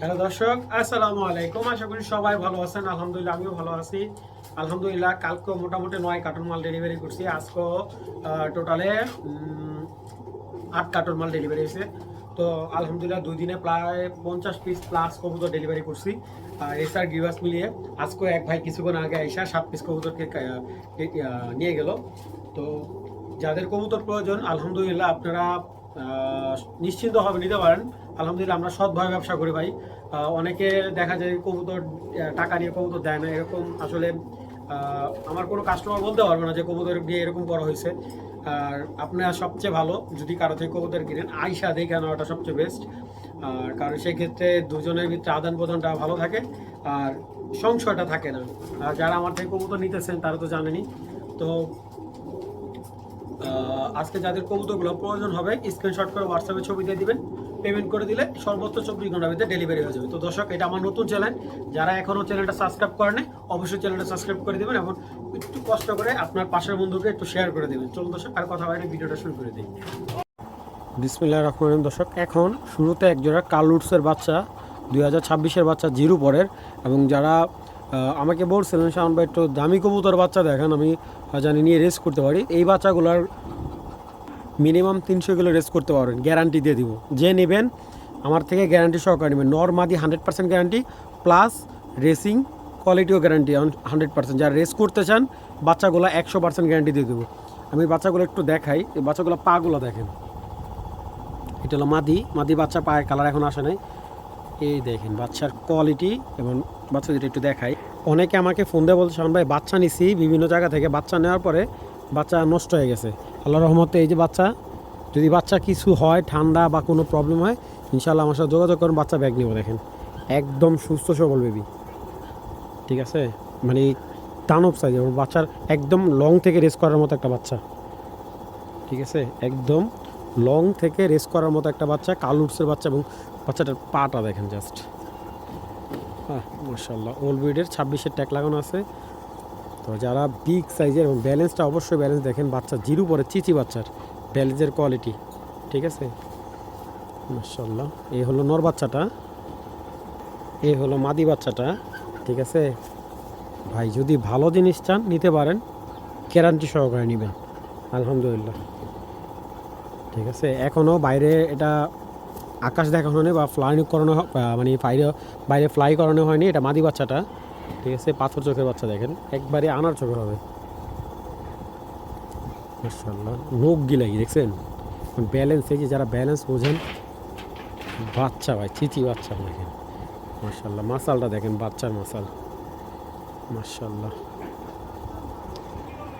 Hello দর্শক, আসসালামু আলাইকুম। আশা করি সবাই ভালো আছেন। আলহামদুলিল্লাহ, আমিও ভালো আছি। আলহামদুলিল্লাহ, কালকে মোটামুটি নয় কার্টুন মাল ডেলিভারি করছি। আজকে টোটালে আট কার্টুন মাল ডেলিভারি হয়েছে। তো আলহামদুলিল্লাহ, দুই দিনে প্রায় পঞ্চাশ পিস প্লাস কবুতর ডেলিভারি করছি। আর এসআর গিভাস মিলিয়ে আজকে এক ভাই কিছুক্ষণ আগে এসা সাত পিস কবুতরকে নিয়ে গেল। তো যাদের কবুতর প্রয়োজন, আলহামদুলিল্লাহ আপনারা নিশ্চিন্তভাবে নিতে পারেন। আলহামদুলিল্লাহ আমরা সৎভাবে ব্যবসা করি ভাই। অনেকে দেখা যায় কবুতর টাকা নিয়ে কবুতর দেয় না, এরকম আসলে আমার কোনো কাস্টমার বলতে পারবে না যে কবুতর দিয়ে এরকম করা হয়েছে। আর আপনার সবচেয়ে ভালো, যদি কারও থেকে কবুতর কিনেন আইসা দেখে নেওয়াটা সবচেয়ে বেস্ট আর কারণ সেক্ষেত্রে দুজনের ভিতরে আদান প্রদানটা ভালো থাকে, আর সংশয়টা থাকে না। আর যারা আমার থেকে কবুতর নিতেছেন, তারা তো জানেনই। তো আজকে যাদের কবুতরগুলো প্রয়োজন হবে স্ক্রিনশট করে হোয়াটসঅ্যাপে ছবি দিয়ে দিবেন। পেমেন্ট করে দিলে সর্বোচ্চ চব্বিশ ঘণ্টার ভিতরে ডেলিভারি হয়ে যাবে। তো দর্শক, এটা আমার নতুন চ্যানেল যারা এখনও চ্যানেলটা সাবস্ক্রাইব করেন অবশ্যই চ্যানেলটা সাবস্ক্রাইব করে দেবেন এবং একটু কষ্ট করে আপনার পাশের বন্ধুকে একটু শেয়ার করে দেবেন। চলুন দর্শক, আর কথা বাইরে, ভিডিওটা শুরু করে দিই। বিসমিল্লাহ রহমান দর্শক, এখন শুরুতে একজোড়া কালুটসের বাচ্চা, দুই হাজার ছাব্বিশের বাচ্চা জিরো পরের এবং যারা আমাকে বলছিলেন ভাই, একটু দামি কবুতর বাচ্চা দেখেন, আমি জানি নিয়ে রেস করতে পারি। এই বাচ্চাগুলোর মিনিমাম তিনশো কিলো রেস করতে পারবেন গ্যারান্টি দিয়ে দিব। যে নেবেন, আমার থেকে গ্যারান্টি সহকারে নেবেন। নর্মাদি hundred percent guarantee plus racing কোয়ালিটিও গ্যারান্টি হান্ড্রেড পার্সেন্ট যারা রেস করতে চান, বাচ্চাগুলো একশো পার্সেন্ট গ্যারান্টি দিয়ে দেবো। আমি বাচ্চাগুলো একটু দেখাই, এই বাচ্চাগুলো পাগুলো দেখেন। এটা হলো মাদি মাদি বাচ্চা পায়ের কালার এখন আসে নাই। এই দেখেন, বাচ্চার কোয়ালিটি এবং বাচ্চা দুটো একটু দেখাই। অনেকে আমাকে ফোন দিয়ে বলছে, শাওন ভাই, বাচ্চা নিছি। বিভিন্ন জায়গা থেকে বাচ্চা নেওয়ার পরে বাচ্চা নষ্ট হয়ে গেছে। আল্লাহ রহমতে এই যে বাচ্চা, যদি বাচ্চা কিছু হয়, ঠান্ডা বা কোনো প্রবলেম হয় ইনশাল্লাহ আমার সাথে যোগাযোগ করুন, বাচ্চা ব্যাগ নেব, দেখেন। একদম সুস্থ সবল বেবি ঠিক আছে? মানে দানব সাইজ এবং বাচ্চার একদম লং থেকে রেস করার মতো একটা বাচ্চা। ঠিক আছে? একদম লং থেকে রেস করার মতো একটা বাচ্চা কালুটসের বাচ্চা এবং বাচ্চাটার পাটা দেখেন জাস্ট হ্যাঁ মার্শাল্লাহ ওল্ড ব্রিডের ছাব্বিশের ট্যাগ লাগানো আছে। তো যারা বিগ সাইজের এবং ব্যালেন্সটা অবশ্যই ব্যালেন্স দেখেন, বাচ্চা জিরো পরে, চিচি বাচ্চার ব্যালেন্সের কোয়ালিটি ঠিক আছে? মার্শাল্লাহ এই হলো নর বাচ্চাটা, এই হলো মাদি বাচ্চাটা, ঠিক আছে? ভাই, যদি ভালো জিনিস চান, নিতে পারেন গ্যারান্টি সহকারে নেবেন, আলহামদুলিল্লাহ। ঠিক আছে? এখনও বাইরে এটা আকাশ দেখানো বা ফ্লাই করানো মানে বাইরে বাইরে ফ্লাই করানো হয়নি, এটা মাদি বাচ্চাটা। ঠিক আছে? পাথর চোখের বাচ্চা দেখেন। একবারে আনার চোখের হবে। মার্শাল্লাহ নোক গিলাই দেখছেন? ব্যালেন্স এই যে যারা ব্যালেন্স বোঝেন, বাচ্চা ভাই চিচি বাচ্চা দেখেন। মার্শাল্লাহ মাসালটা দেখেন, বাচ্চার মাসাল। মার্শাল্লাহ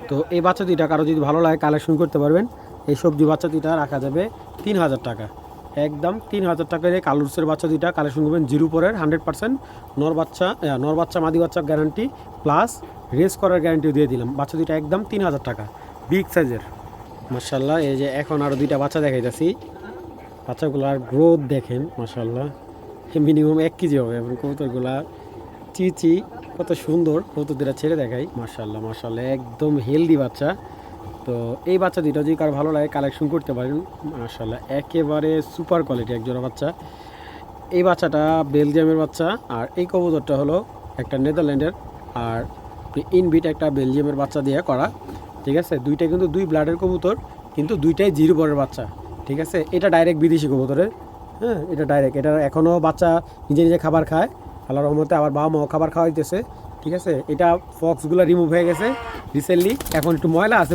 তো এই বাচ্চা দুইটা কারও যদি ভালো লাগে কালেকশন করতে পারবেন। এই সবজি বাচ্চা দুইটা রাখা যাবে তিন হাজার টাকা। একদম তিন হাজার টাকা দিয়ে কালুরসের বাচ্চা দুইটা কালেকশন করবেন জিরো পরের হান্ড্রেড পার্সেন্ট নর বাচ্চা নর বাচ্চা, মাদি বাচ্চা গ্যারান্টি প্লাস রেস করার গ্যারান্টিও দিয়ে দিলাম। বাচ্চা দুইটা একদম তিন হাজার টাকা বিগ সাইজের মার্শাল্লাহ এই যে এখন আরও দুইটা বাচ্চা দেখাইতেছি। বাচ্চাগুলার গ্রোথ দেখেন মার্শাল্লাহ মিনিমাম এক কেজি হবে, এবং কবুতরগুলা চিচি কত সুন্দর কবুতর দুটা ছেড়ে দেখাই। মার্শাল্লাহ মার্শাল্লাহ একদম হেলদি বাচ্চা। তো এই বাচ্চা দুটো যদি কার ভালো লাগে কালেকশন করতে পারেন। মার্শাল্লাহ একেবারে সুপার কোয়ালিটি একজোড়া বাচ্চা। এই বাচ্চাটা বেলজিয়ামের বাচ্চা, আর এই কবুতরটা হলো একটা নেদারল্যান্ডের, আর ইনবিট একটা বেলজিয়ামের বাচ্চা দিয়ে করা, ঠিক আছে? দুইটা কিন্তু দুই ব্লাডের কবুতর, কিন্তু দুইটাই জিরো বরের বাচ্চা, ঠিক আছে? এটা ডাইরেক্ট বিদেশি কবুতরের হ্যাঁ? এটা ডাইরেক্ট এটা এখনও বাচ্চা নিজে নিজে খাবার খায়। আল্লাহ রহমতে আবার বাবা মাও খাবার খাওয়াইতেছে। ঠিক আছে? এটা ফক্সগুলো রিমুভ হয়ে গেছে রিসেন্টলি এখন একটু ময়লা আছে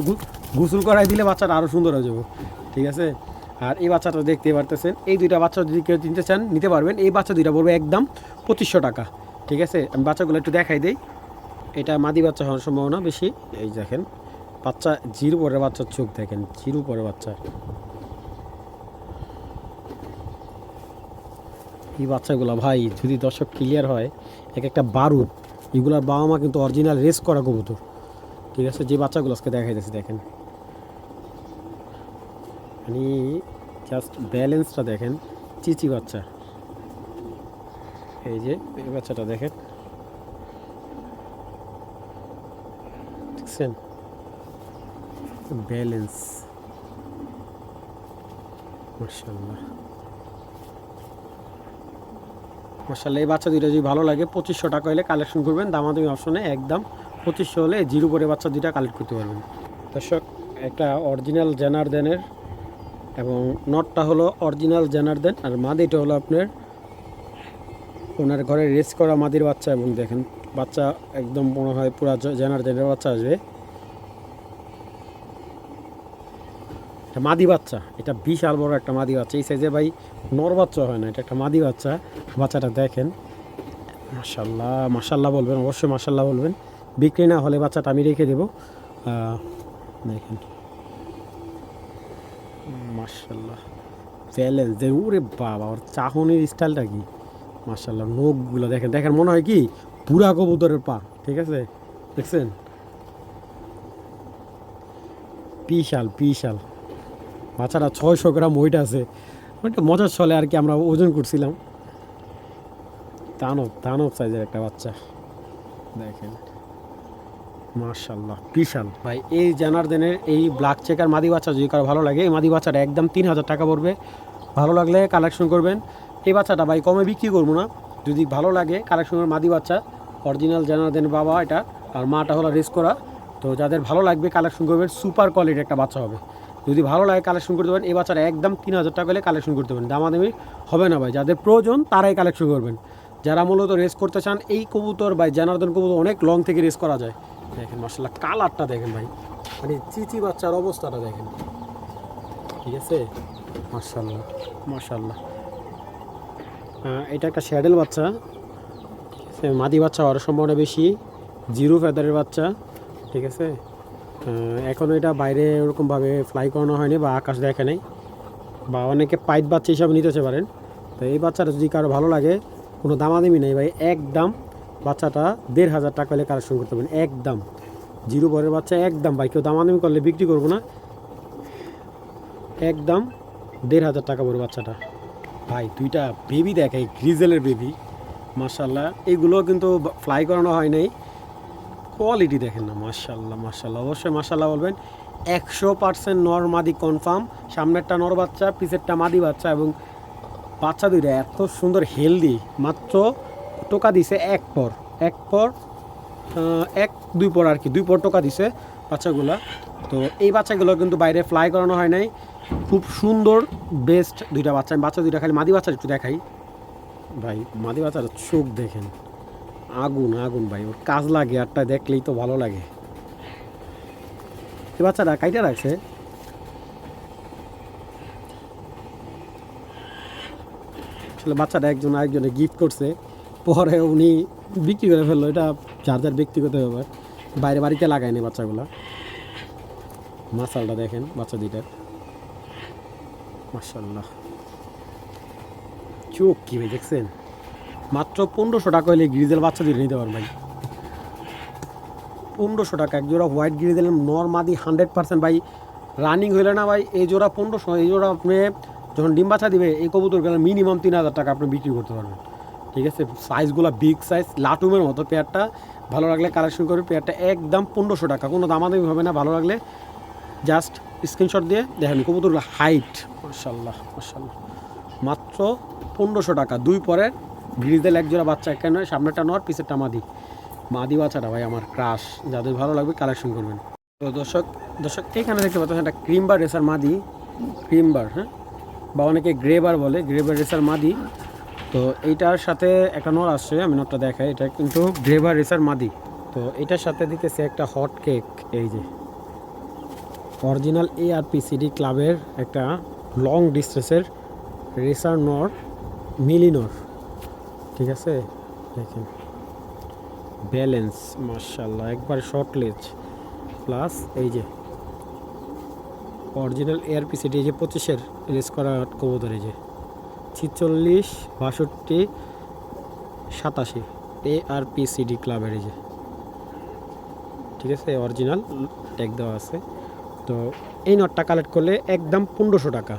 গোসল করাই দিলে বাচ্চাটা আরও সুন্দর হয়ে যাবে। ঠিক আছে? আর এই বাচ্চাটা দেখতে পারতেছেন, এই দুইটা বাচ্চা যদি কেউ কিনতে চান, নিতে পারবেন। এই বাচ্চা দুইটা পড়বে একদম পঁচিশশো টাকা। ঠিক আছে? আমি বাচ্চাগুলো একটু দেখাই দিই। এটা মাদি বাচ্চা হওয়ার সম্ভাবনা বেশি। এই দেখেন, বাচ্চা জিরো পরে বাচ্চার চোখ দেখেন, জিরো পরে বাচ্চা। এই বাচ্চাগুলো ভাই, যদি দর্শক ক্লিয়ার হয়, এক একটা বারুদ। এগুলার বাবা মা কিন্তু অরিজিনাল রেস করা কবুতর। ঠিক আছে, যে বাচ্চাগুলো আজকে দেখাইতেছে, দেখেন। মানে জাস্ট ব্যালেন্সটা দেখেন, চিচি বাচ্চা। এই যে, এই বাচ্চাটা দেখেন। দেখছেন? ব্যালেন্স মার্শাল্লাহ মার্শাল্লাহ এই বাচ্চা দুইটা যদি ভালো লাগে, পঁচিশশো টাকা হলে কালেকশন করবেন। দামাদামি অপশনে একদম পঁচিশশো হলে জিরো করে বাচ্চা দুইটা কালেক্ট করতে পারবেন। দর্শক, একটা অরিজিনাল জেনারদেনের এবং নটটা হলো অরিজিনাল জেনারদেন আর মাদিটা হলো আপনার ওনার ঘরে রেস করা মাদির বাচ্চা। এবং দেখেন, বাচ্চা একদম মনে হয় পুরা জেনারদেনের বাচ্চা আসবে। এটা মাদি বাচ্চা, এটা বিশাল বড় একটা মাদি বাচ্চা। এই সাইজে ভাই নর বাচ্চা হয় না, এটা একটা মাদি বাচ্চা। বাচ্চাটা দেখেন মাসাল্লাহ মাসাল্লাহ বলবেন, অবশ্যই মাসাল্লাহ বলবেন। বিক্রি না হলে বাচ্চাটা আমি রেখে দেবো। দেখেন। মাসাল্লাহ ব্যালেন্স দেন ওরে বাবা, ওর চাহনির স্টাইলটা কি? মাসাল্লাহ নখগুলো দেখেন দেখেন, মনে হয় কি? পুরা কবুতরের পা, ঠিক আছে? দেখছেন? বিশাল বিশাল। বাচ্চাটা ছয়শো গ্রাম ওইটা আছে। ওইটা মজার চলে আর কি আমরা ওজন করছিলাম। দানব দানব সাইজের একটা বাচ্চা। দেখেন। মার্শাল্লাহ বিশাল। ভাই, এই জানারদেনের এই ব্ল্যাক চেকার মাদি বাচ্চা যদি কারও ভালো লাগে, এই মাদি বাচ্চাটা একদম তিন হাজার টাকা পড়বে। ভালো লাগলে কালেকশন করবেন। এই বাচ্চাটা ভাই কমে বিক্রি করব না। যদি ভালো লাগে কালেকশন মাদি বাচ্চা অরিজিনাল জানারদেন বাবা এটা, আর মাটা হলো রেস করা। তো যাদের ভালো লাগবে কালেকশন করবেন সুপার কোয়ালিটির একটা বাচ্চা হবে। যদি ভালো লাগে কালেকশন করতে পারেন, এই বাচ্চাটা একদম তিন হাজার টাকা হলে কালেকশন করতে পারেন। দামাদামি হবে না ভাই, যাদের প্রয়োজন তারাই কালেকশন করবেন। যারা মূলত রেস করতে চান, এই কবুতর ভাই জানার্দন কবুতর অনেক লং থেকে রেস করা যায়। দেখেন মার্শাল্লাহ কালারটা দেখেন ভাই। মানে চিচি বাচ্চার অবস্থাটা দেখেন। ঠিক আছে? মার্শাল্লাহ মার্শাল্লাহ এটা একটা শ্যাডেল বাচ্চা। মাদি বাচ্চা হওয়ার সম্ভাবনা বেশি। জিরো ফেদারের বাচ্চা। ঠিক আছে? এখনও এটা বাইরে ওরকমভাবে ফ্লাই করানো হয়নি বা আকাশ দেখে নেই। বা অনেকে পাইপ বাচ্চা হিসাবে নিতে পারেন। তো এই বাচ্চাটা যদি কারও ভালো লাগে, কোনো দামাদামি নেই ভাই, একদম বাচ্চাটা দেড় হাজার টাকা হলে কালেকশন করতে পারেন, একদম। জিরো বরের বাচ্চা, একদম ভাই, কেউ দামাদামি করলে বিক্রি করব না। একদম দেড় হাজার টাকা পড়ে বাচ্চাটা। ভাই, দুইটা বেবি দেখাই গ্রিজেলের বেবি মার্শাল্লাহ এগুলো কিন্তু ফ্লাই করানো হয় নাই। কোয়ালিটি দেখেন না মার্শাল্লাহ মার্শাল্লাহ অবশ্যই মার্শাল্লাহ বলবেন, একশো পার্সেন্ট নর মাদি কনফার্ম সামনেরটা নর বাচ্চা, পিছেরটা মাদি বাচ্চা এবং বাচ্চা দুইটা এত সুন্দর হেলদি মাত্র টোকা দিছে এক পর এক পর এক, দুই পর আর কি, দুই পর টোকা দিছে বাচ্চাগুলা। তো এই বাচ্চাগুলো কিন্তু বাইরে ফ্লাই করানো হয় নাই। খুব সুন্দর বেস্ট দুইটা বাচ্চা। বাচ্চা দুইটা খালি মাদি বাচ্চা একটু দেখাই। ভাই, মাদি বাচ্চার চোখ দেখেন। আগুন আগুন ভাই, ওর কাজ লাগে আরটা দেখলেই তো ভালো লাগে। এই বাচ্চাটা কাইটা রাখছে? আসলে বাচ্চাটা একজন আরেকজনে গিফট করছে, পরে উনি বিক্রি করে ফেলল, এটা যার যার ব্যক্তিগত ব্যাপার। বাইরে বাড়িতে লাগায়নি বাচ্চাগুলা। মাসালটা দেখেন, বাচ্চা দুইটার মাসাল্লাহ চোখ কি ভাই, দেখছেন? মাত্র পনেরোশো টাকা হলে গ্রিজেল বাচ্চা দিয়ে নিতে পারবেন। ভাই পনেরোশো টাকা, এক জোড়া হোয়াইট গ্রিজেল নর্মাদি হান্ড্রেড পার্সেন্ট ভাই। রানিং হইলে না ভাই, এই জোড়া পনেরোশো, এই জোড়া আপনি যখন ডিম বাচ্চা দিবে, এই কবুতর গেলে মিনিমাম তিন হাজার টাকা আপনি বিক্রি করতে পারবেন। ঠিক আছে? সাইজগুলো বিগ সাইজ লাটুমের মতো পেয়ারটা। ভালো লাগলে কালেকশন করে পেয়ারটা একদম পনেরোশো টাকা। কোনো দামাদামি হবে না, ভালো লাগলে জাস্ট স্ক্রিনশট দিয়ে দেখেন কবুতরগুলো হাইট মার্শাল্লাহ মার্শাল্লাহ মাত্র পনেরোশো টাকা, দুই পরের গ্রিজেল এক জোড়া বাচ্চা কেন সামনেটা নর পিছেরটা মাদি। মাদি বাচ্চাটা ভাই আমার ক্রাশ যাদের ভালো লাগবে কালেকশন করবেন। তো দর্শক দর্শক, এখানে দেখতে পাচ্ছেন একটা ক্রিমবার রেসার মাদি। ক্রিমবার হ্যাঁ? বা অনেকে গ্রেবার বলে গ্রেবার রেসার মাদি। তো এইটার সাথে একটা নর আসছে, আমি নরটা দেখাই। এটা কিন্তু গ্রেভার রেসার মাদি। তো এটার সাথে দিতেছে একটা হট কেক এই যে। Original A R P CD ক্লাবের একটা লং ডিস্টেন্সের রেসার নর, মিলি নর। ঠিক আছে? দেখেন। ব্যালেন্স মার্শাল্লাহ একবার শর্ট লেজ প্লাস এই যে অরিজিনাল এআরপি সিটি এই যে পঁচিশের রেস করা কবুতর, এই যে ছিচল্লিশ, বাষট্টি, সাতাশি। এ আর পি সিডি ক্লাবের এই যে। ঠিক আছে? অরিজিনাল ট্যাগ দেওয়া আছে। তো এই নটটা কালেক্ট করলে একদম পনেরোশো টাকা।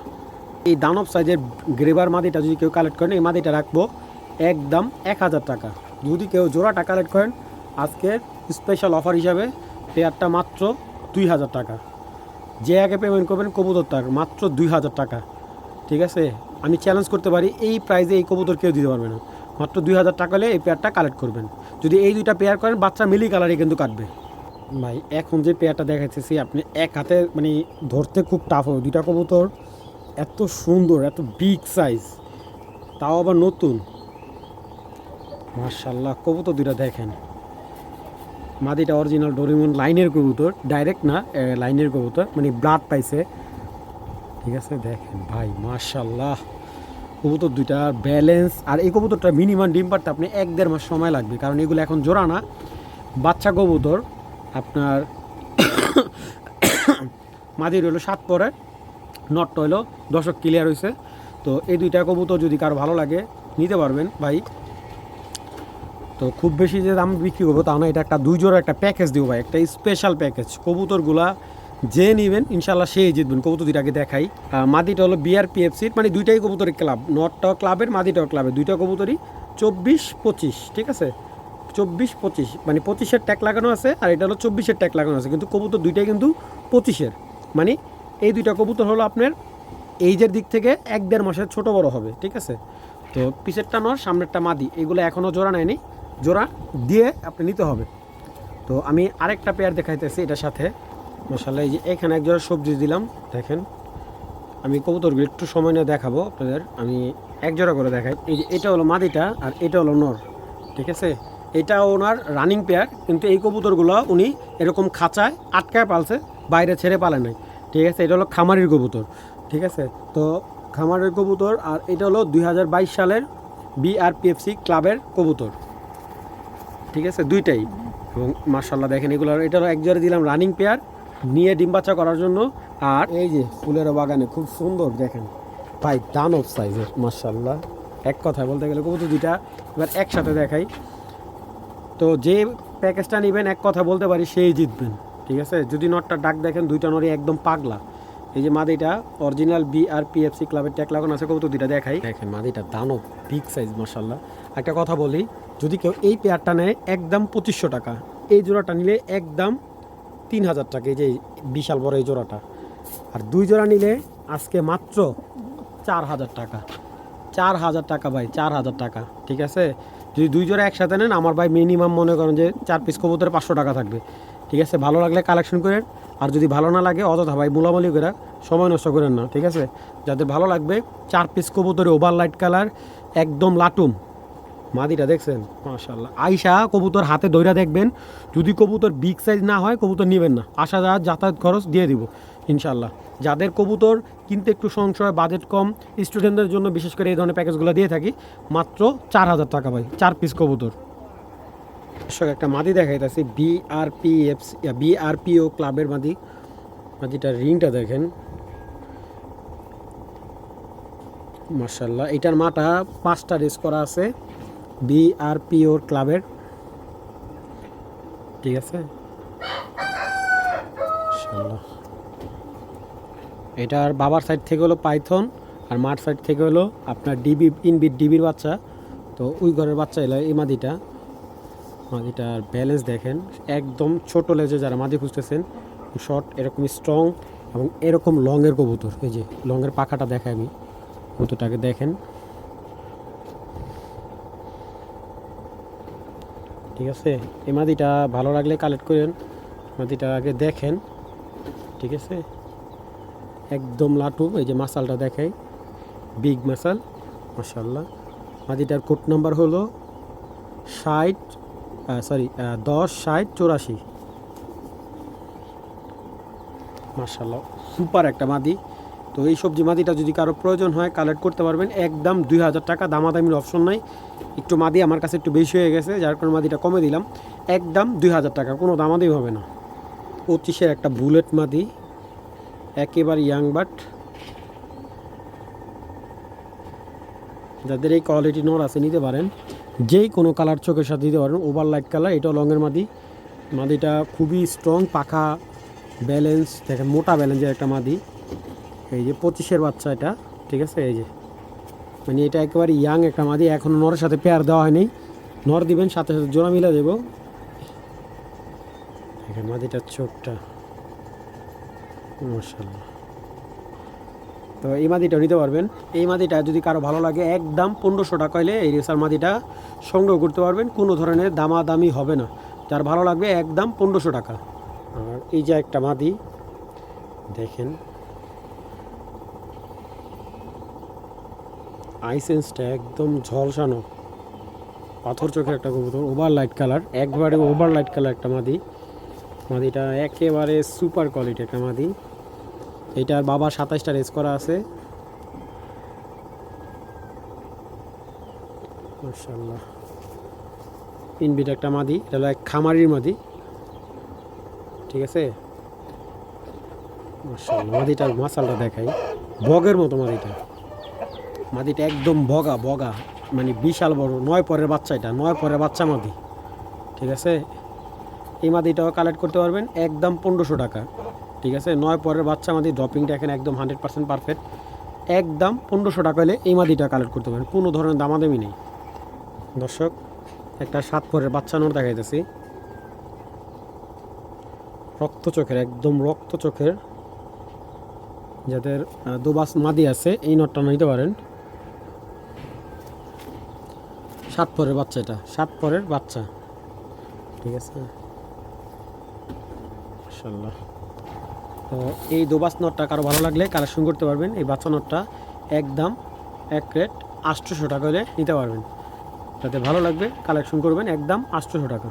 এই দানব সাইজের গ্রেবার মাদিটা যদি কেউ কালেক্ট করেন এই মাদিটা রাখব। একদম এক হাজার টাকা। যদি কেউ জোড়াটা কালেক্ট করেন আজকের স্পেশাল অফার হিসাবে পেয়ারটা মাত্র দুই হাজার টাকা। যে আগে পেমেন্ট করবেন কবুতর টাকা, মাত্র দুই হাজার টাকা। ঠিক আছে? আমি চ্যালেঞ্জ করতে পারি, এই প্রাইজে এই কবুতর কেউ দিতে পারবে না। মাত্র দুই হাজার টাকা হলে এই পেয়ারটা কালেক্ট করবেন। যদি এই দুইটা পেয়ার করেন, বাচ্চা মিলি কালারে কিন্তু কাটবে। ভাই, এখন যে পেয়ারটা দেখাচ্ছি আপনি এক হাতে মানে ধরতে খুব টাফ হবে। দুইটা কবুতর এত সুন্দর, এত বিগ সাইজ তাও আবার নতুন। মার্শাল্লাহ কবুতর দুইটা দেখেন। মাদিটা অরিজিনাল ডোরিমন লাইনের কবুতর ডাইরেক্ট না লাইনের কবুতর মানে ব্লাড পাইছে। ঠিক আছে, দেখেন ভাই মার্শাল্লাহ কবুতর দুইটা ব্যালেন্স আর এই কবুতরটা মিনিমাম ডিম পারতে আপনি এক দেড় মাস সময় লাগবে, কারণ এগুলো এখন জোড়া না। বাচ্চা কবুতর, আপনার মাদির হলো সাত পরে নটটা হলো, দশক ক্লিয়ার হয়েছে তো এই দুইটা কবুতর যদি কারও ভালো লাগে, নিতে পারবেন ভাই। তো খুব বেশি যে দাম বিক্রি করব তা না এটা একটা দুই জোড়া একটা প্যাকেজ দিব ভাই, একটা স্পেশাল প্যাকেজ কবুতরগুলা যে নেবেন ইনশাল্লাহ সেই জিতবেন কবুতর দুইটাকে দেখাই। মাদিটা হলো বিআরপিএফসির মানে দুইটাই কবুতরের ক্লাব নটটাও ক্লাবের মাদিটাও ক্লাবের দুইটা কবুতরই চব্বিশ পঁচিশ, ঠিক আছে? চব্বিশ পঁচিশ মানে পঁচিশের ট্যাগ লাগানো আছে, আর এটা হলো চব্বিশের ট্যাগ লাগানো আছে, কিন্তু কবুতর দুইটাই কিন্তু পঁচিশের। মানে এই দুইটা কবুতর হলো আপনার এইজের দিক থেকে এক দেড় মাসের ছোট বড় হবে, ঠিক আছে? তো পিছেরটা নর সামনেরটা মাদি, এগুলো এখনও জোড়া নেয়নি। জোড়া দিয়ে আপনি নিতে হবে। তো আমি আরেকটা পেয়ার দেখাইতেছি এটার সাথে। মশালা এই যে এখানে এক জোড়া সবজি দিলাম, দেখেন। আমি কবুতরগুলো একটু সময় নিয়ে দেখাবো আপনাদের। আমি এক জোড়া করে দেখাই। এই যে এটা হলো মাদিটা আর এটা হলো নর, ঠিক আছে? এটা ওনার রানিং পেয়ার কিন্তু এই কবুতরগুলো উনি এরকম খাঁচায় আটকায় পালছে, বাইরে ছেড়ে পালে নাই, ঠিক আছে? এটা হলো খামারির কবুতর, ঠিক আছে? তো খামারের কবুতর আর এটা হলো দুই হাজার বাইশ সালের বিআরপিএফসি ক্লাবের কবুতর। ঠিক আছে? দুইটাই। এবং মার্শাল্লাহ দেখেন এগুলো এটা এক জোড়া দিলাম রানিং পেয়ার নিয়ে ডিম বাচ্চা করার জন্য। আর এই যে ফুলের বাগানে খুব সুন্দর দেখেন। ভাই দানব সাইজের মার্শাল্লাহ এক কথায় বলতে গেলে কবুতর দুইটা এবার একসাথে দেখাই। তো যে প্যাকেজটা নেবেন এক কথা বলতে পারি সেই জিতবেন। ঠিক আছে? যদি নটটা ডাক দেখেন দুইটা নরই একদম পাগলা। এই যে মাদিটা অরিজিনাল বি আর পিএফসি ক্লাবের ট্যাগ লাগানো আছে কবুতর দুইটা দেখাই। দেখেন মাদিটা দানব বিগ সাইজ মার্শাল্লাহ একটা কথা বলি যদি কেউ এই পেয়ারটা নেয়, একদম পঁচিশশো টাকা। এই জোড়াটা নিলে একদম তিন হাজার টাকা, এই যে বিশাল বড় এই জোড়াটা। আর দুই জোড়া নিলে আজকে মাত্র চার হাজার টাকা। চার হাজার টাকা ভাই, চার হাজার টাকা, ঠিক আছে? যদি দুই জোড়া একসাথে নেন, আমার ভাই মিনিমাম মনে করেন যে চার পিস কবুতরে পাঁচশো টাকা থাকবে। ঠিক আছে? ভালো লাগলে কালেকশন করেন। আর যদি ভালো না লাগে, অযথা ভাই মুলামুলি করে সময় নষ্ট করেন না, ঠিক আছে? যাদের ভালো লাগবে, চার পিস কবুতরে ওভার লাইট কালার একদম লাটুম। মাদিটা দেখছেন? মাশাল্লাহ আইসা কবুতর হাতে দইরা দেখবেন যদি কবুতর বিগ সাইজ না হয় কবুতর নেবেন না। আসা যাওয়ার যাতায়াত খরচ দিয়ে দিব ইনশাল্লাহ যাদের কবুতর কিনতে একটু সংশয় বাজেট কম স্টুডেন্টদের জন্য বিশেষ করে এই ধরনের প্যাকেজগুলো দিয়ে থাকি মাত্র চার হাজার টাকা ভাই চার পিস কবুতর। দর্শক একটা মাদি দেখাইতেছি বিআরপিএফ বিআরপিও ক্লাবের মাদি। মাদিটার রিংটা দেখেন। মার্শাল্লাহ এটার মাটা পাঁচটা রেস করা আছে। বিআরপিওর ক্লাবের। ঠিক আছে। এটার বাবার সাইড থেকে হলো পাইথন, আর মার সাইড থেকে হলো আপনার ডিবি ইনবিট ডিবির বাচ্চা। তো ওই ঘরের বাচ্চা এলো এই মাদিটা। মাদিটার ব্যালেন্স দেখেন, একদম ছোট লেজে যারা মাদি খুঁজতেছেন শর্ট এরকম স্ট্রং এবং এরকম লংয়ের কবুতর। এই যে লংয়ের পাখাটা দেখাই আমি। কবুতরটাকে দেখেন। ঠিক আছে? এই মাদিটা ভালো লাগলে কালেক্ট করেন। মাদিটা আগে দেখেন। ঠিক আছে? একদম লাটু, এই যে মাসালটা দেখাই। বিগ মাসাল মাসাল্লাহ মাদিটার কোড নাম্বার হলো ষাট সরি দশ, ষাট, চৌরাশি। মার্শাল্লাহ সুপার একটা মাদি তো এই সবজি মাদিটা যদি কারও প্রয়োজন হয় কালেক্ট করতে পারবেন। একদম দুই হাজার টাকা দামাদামির অপশন নাই। একটু মাদি আমার কাছে একটু বেশি হয়ে গেছে, যার কারণে মাদিটা কমে দিলাম। একদম দুই হাজার টাকা, কোনো দামাদামি হবে না। পঁচিশের একটা বুলেট মাদি, একেবারে ইয়াং বাট যাদের এই কোয়ালিটি নর আছে, নিতে পারেন। যেই কোনো কালার চোখের সাথে দিতে পারেন ওভার লাইট কালার এটাও লংয়ের মাদি। মাদিটা খুবই স্ট্রং পাখা ব্যালেন্স দেখেন মোটা ব্যালেন্সের একটা মাদি। এই যে পঁচিশের বাচ্চা এটা, ঠিক আছে? এই যে। মানে এটা একেবারে ইয়াং একটা মাদি এখনও নরের সাথে পেয়ার দেওয়া হয়নি। নর দিবেন, সাথে সাথে জোড়া মিলা দেবো। মাদিটার চোখটা মার্শাল্লাহ তো এই মাদিটা নিতে পারবেন। এই মাদিটা যদি কারও ভালো লাগে, একদম পনেরোশো টাকা হলে এই রেসার মাদিটা সংগ্রহ করতে পারবেন। কোনো ধরনের দামাদামি হবে না। যার ভালো লাগবে, একদম পনেরোশো টাকা। আর এই যে একটা মাদি, দেখেন। আইসেন্সটা একদম ঝলসানো। পাথর চোখের একটা কবুতর ওভার লাইট কালার একবারে ওভার লাইট কালার একটা মাদি। মাদিটা একেবারে সুপার কোয়ালিটি একটা মাদি। এটার বাবা সাতাইশটা রেস করা আছে। মাশাল্লাহ ইনবিট একটা মাদি, এটা হলো এক খামারির মাদি। ঠিক আছে? মাশাল্লাহ মাদিটার মাসালটা দেখাই। বগের মতো মাদিটা। মাদিটা একদম বগা বগা। মানে বিশাল বড়। নয় পরের বাচ্চা এটা, নয় পরের বাচ্চা মাদি ঠিক আছে? এই মাদিটাও কালেক্ট করতে পারবেন একদম পনেরোশো টাকা। ঠিক আছে? নয় পরের বাচ্চা মাদি ড্রপিংটা এখানে একদম হান্ড্রেড পার্সেন্ট পারফেক্ট একদম পনেরোশো টাকা হলে এই মাদিটা কালেক্ট করতে পারেন কোনো ধরনের দামাদামি নেই। দর্শক, একটা সাত পরের বাচ্চা নোট দেখাইতেছি। রক্ত চোখের, একদম রক্ত চোখের যাদের দুবাস মাদি আছে, এই নটটা নিতে পারেন। সাত পরের বাচ্চা এটা। সাত পরের বাচ্চা। ঠিক আছে? তো এই দোবাস নটটা কারও ভালো লাগলে কালেকশন করতে পারবেন। এই বাচ্চা নটটা একদম এক রেট আটশোশো টাকা হলে নিতে পারবেন। যাতে ভালো লাগবে কালেকশন করবেন একদম আটশোশো টাকা।